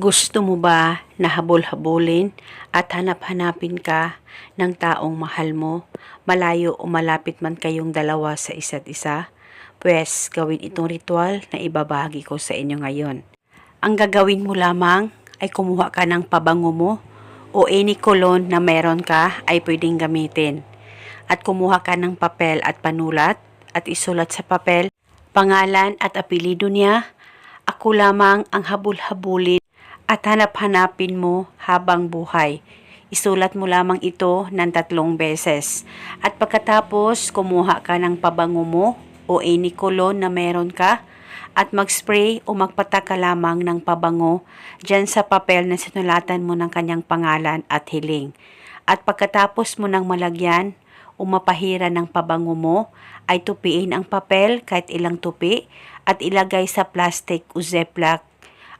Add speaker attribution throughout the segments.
Speaker 1: Gusto mo ba na habol-habulin at hanap-hanapin ka ng taong mahal mo, malayo o malapit man kayong dalawa sa isa't isa? Pwes, gawin itong ritual na ibabahagi ko sa inyo ngayon. Ang gagawin mo lamang ay kumuha ka ng pabango mo o any cologne na meron ka ay pwedeng gamitin. At kumuha ka ng papel at panulat at isulat sa papel pangalan at apelido niya. Ako lamang ang habul-habulin at hanap-hanapin mo habang buhay. Isulat mo lamang ito ng tatlong beses. At pagkatapos, kumuha ka ng pabango mo o any cologne na meron ka at mag-spray o magpataka lamang ng pabango dyan sa papel na sinulatan mo ng kanyang pangalan at hiling. At pagkatapos mo ng malagyan o mapahira ng pabango mo, ay tupiin ang papel kahit ilang tupi at ilagay sa plastic o ziploc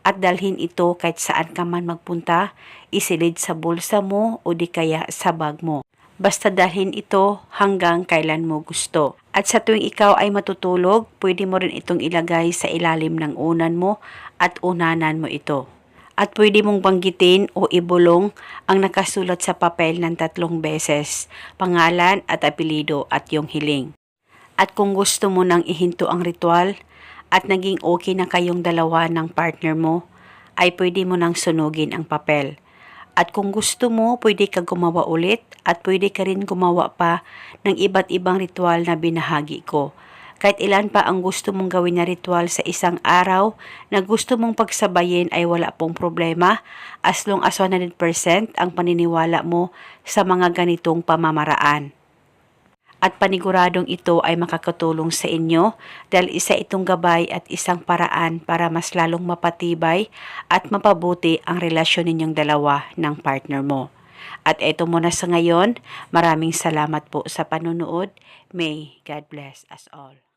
Speaker 1: at dalhin ito kahit saan ka man magpunta, isilid sa bulsa mo o di kaya sa bag mo. Basta dalhin ito hanggang kailan mo gusto. At sa tuwing ikaw ay matutulog, pwede mo rin itong ilagay sa ilalim ng unan mo at unanan mo ito. At pwede mong banggitin o ibulong ang nakasulat sa papel ng tatlong beses, pangalan at apelido at yung hiling. At kung gusto mo nang ihinto ang ritual at naging okay na kayong dalawa ng partner mo, ay pwede mo nang sunugin ang papel. At kung gusto mo, pwede ka gumawa ulit at pwede ka rin gumawa pa ng iba't ibang ritual na binahagi ko. Kahit ilan pa ang gusto mong gawin na ritual sa isang araw na gusto mong pagsabayin ay wala pong problema as long as 100% ang paniniwala mo sa mga ganitong pamamaraan at paniguradong ito ay makakatulong sa inyo dahil isa itong gabay at isang paraan para mas lalong mapatibay at mapabuti ang relasyon ninyong dalawa ng partner mo. At eto muna sa ngayon, maraming salamat po sa panunood. May God bless us all.